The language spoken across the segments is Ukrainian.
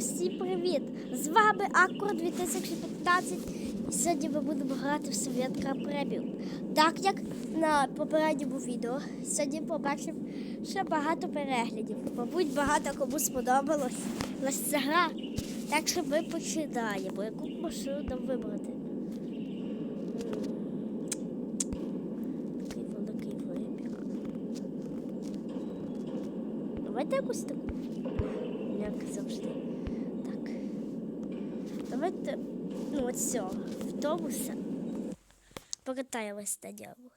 Усім привіт! З вами Аккур 2015 і сьогодні ми будемо грати в Совєтка Преміум. Так як на попередньому відео, сьогодні побачив ще багато переглядів. Мабуть, багато кому сподобалось ось ця гра. Так що ми починаємо. Яку машину нам вибрати? Давайте якусь таку. Як завжди. Давайте, ну, от цього автобуса. Покатаємось на ньому.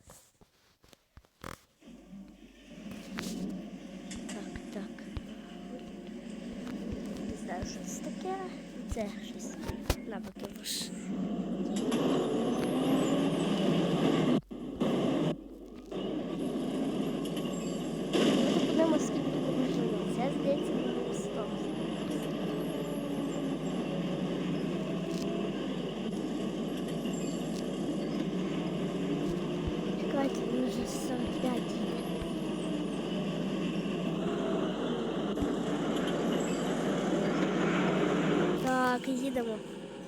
Так, так. Не знаю, що це таке. Це щось. Навики ваш. Їдемо.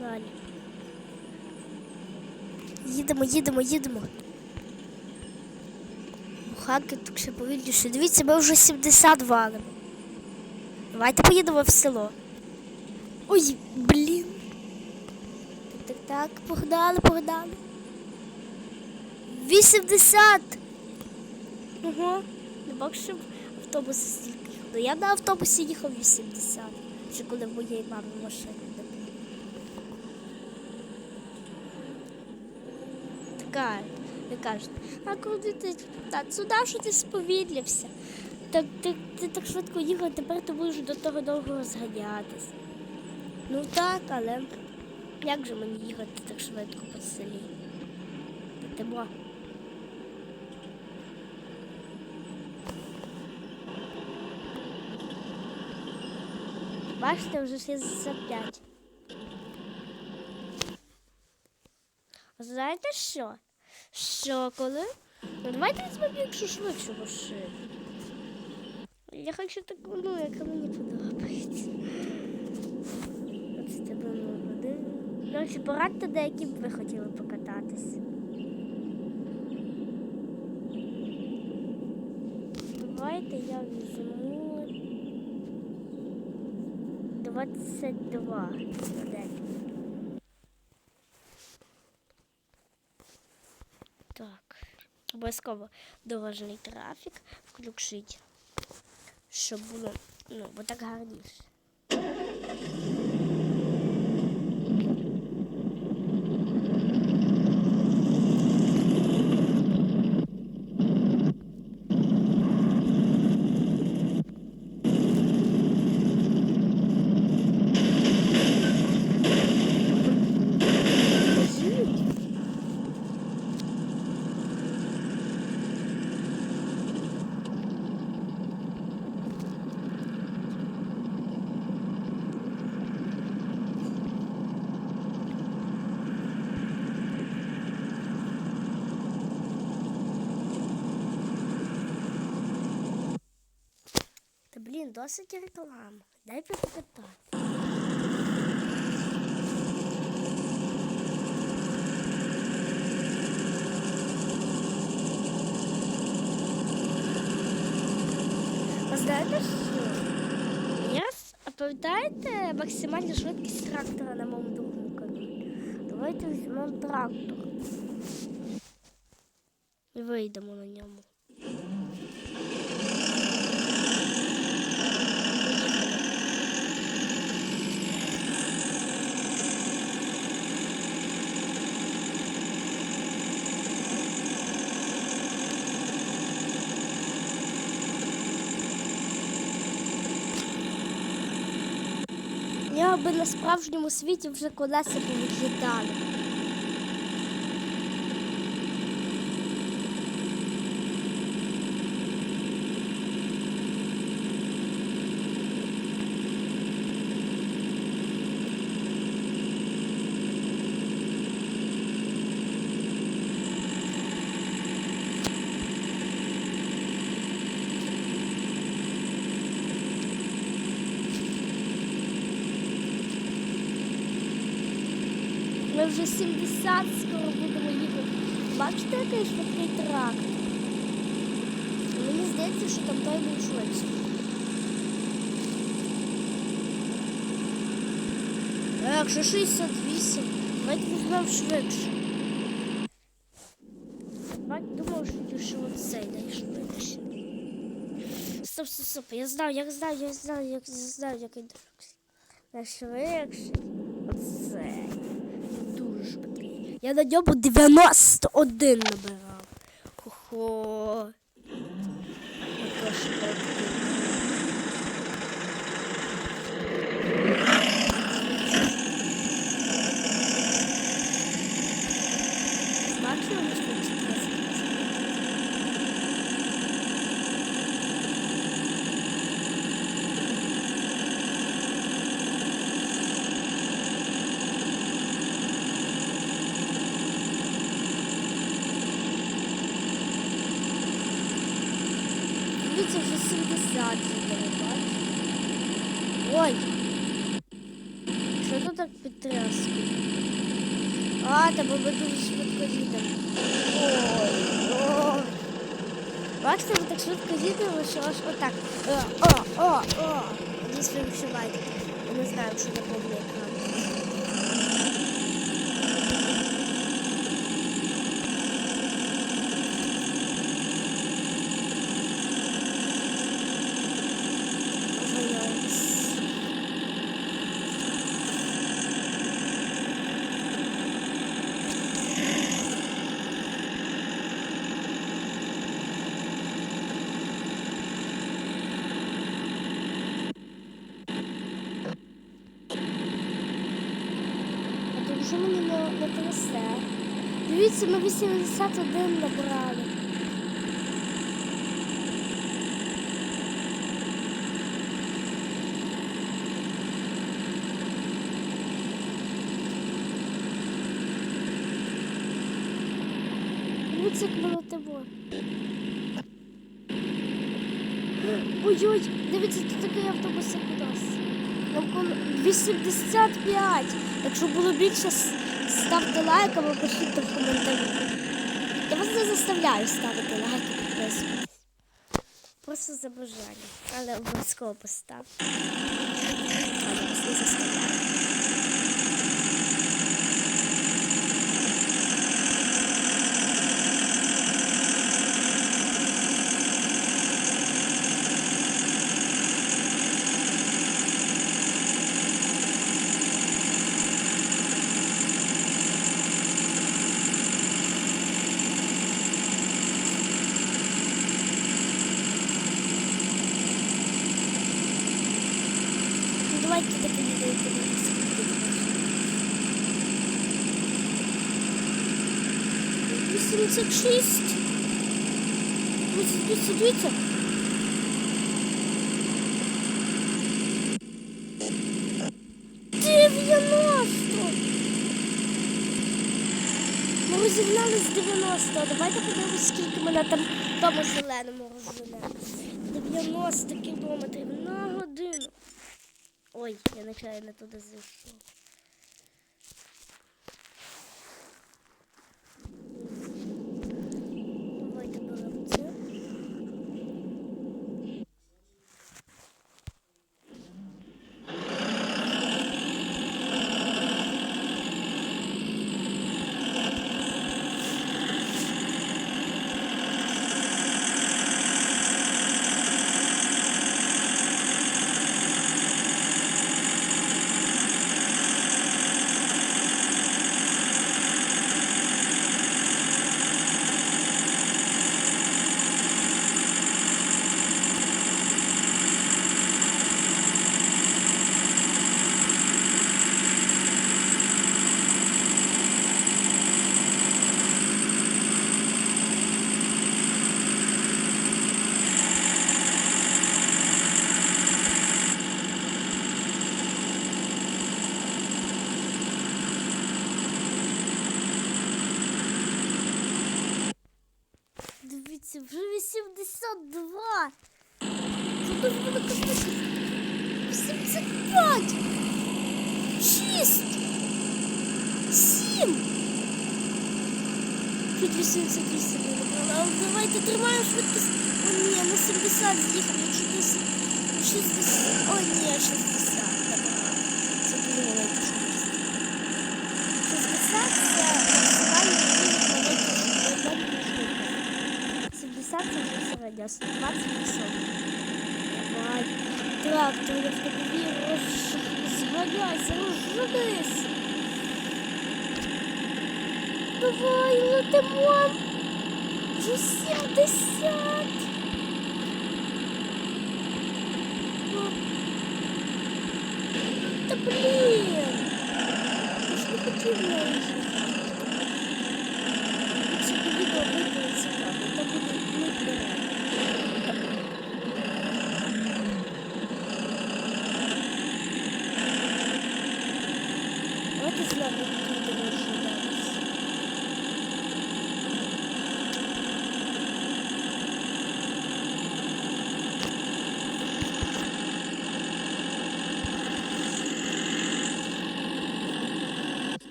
Далі. Їдемо, їдемо, їдемо. Буханки тут ще повільніше. Дивіться, ми вже 70 валимо. Давайте поїдемо в село. Ой, блін. Так, так, так, погнали, погнали. 80! Ого, не бачив щоб автобус стільки. Ну, я на автобусі їхав 80. Ще коли в моєї мами машини Така, ви кажете, а куди ти так, сюди що ти сповідлився? Так ти, ти так швидко їхав, тепер ти будеш до того довго розганятись. Ну так, але як же мені їхати так швидко по селі? Йдемо. Бачите, вже 65. Знаєте що? Що коли? Ну давайте візьмемо якщо швидшу машину. Я хочу таку, ну, яка мені подобається. Оце тебе води. До речі, порадьте, деякі б ви хотіли покататись. Давайте я візьму 22 модель. Так. Обов'язково дорожній трафік включить, щоб було, ну, бо так гарніше. Скажіть. Та блін, досить реклами. Дай покатати. А знаєте що? Я пам'ятаєте максимальну швидкість трактора на моєму другому? Давайте візьмемо трактор. І вийдемо на ньому. Я би на справжньому світі вже колеса повідлітали. Вже 70 скоро будемо їхати. Бачите, який швидкий трак? Мені здається, що там той був швидше. Якщо 68, давайте візьмемо швидше. Бать, думав, що- оцей найшвидше. Стоп, стоп, стоп. Я знав, я знав, я знав, я знав, який найшвидший. Оцей. Я на ньому 91 набирав. Хо-хо. Дивіться, вже 70 зробили, бачите? Ой! Що тут так підтряскує? А, та бо ми дуже швидко їдемо. Ой, ой. Бачите, ми так швидко їдемо, що аж отак. О, о, о, о. Надіюсь, ви вишиваєте. Я не знаю, що це повний екран. Дивіться, ми 81 набрали. Воно тебе. Ой-ой, дивіться, тут такий автобус як у нас. Навколо 85. Якщо було більше, ставте лайк або пишіть в коментарі. Я вас не заставляю ставити лайк і підписуватись. Просто за бажання. Але обов'язково поставте. Але вас не заставляю. 36. Дивіться, дивіться. Дев'яносто. Ми розігнали з 90. Давайте подивимось, скільки мене там тому зеленому розгляне. 90 кілометрів на годину. Ой, я нечайно туди зайшов. 88 ми набрали. Але давайте тримаємо швидкість. О, ні, на 70 з'їхали, чи десь 60. О, ні, 60. Набрали. Це дуже велика швидкість. 60 це максимальний рівень маленької швидкості. 70 це вже середня, 120 високо. Давай. Трактор, я в тобі розганяйся, розженись. Давай, летимо. Вже 70. Ну. Та блін. Я ж не хотів наїжджати.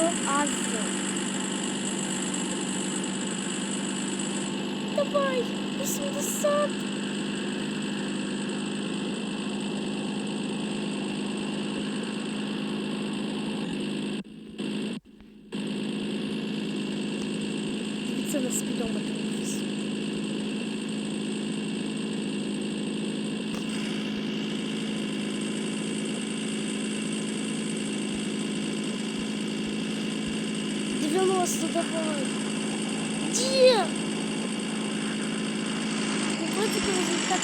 Баз. Давай, 80. Дивіться на спідометр. Девяносто давай. Где? Ну, вроде бы результат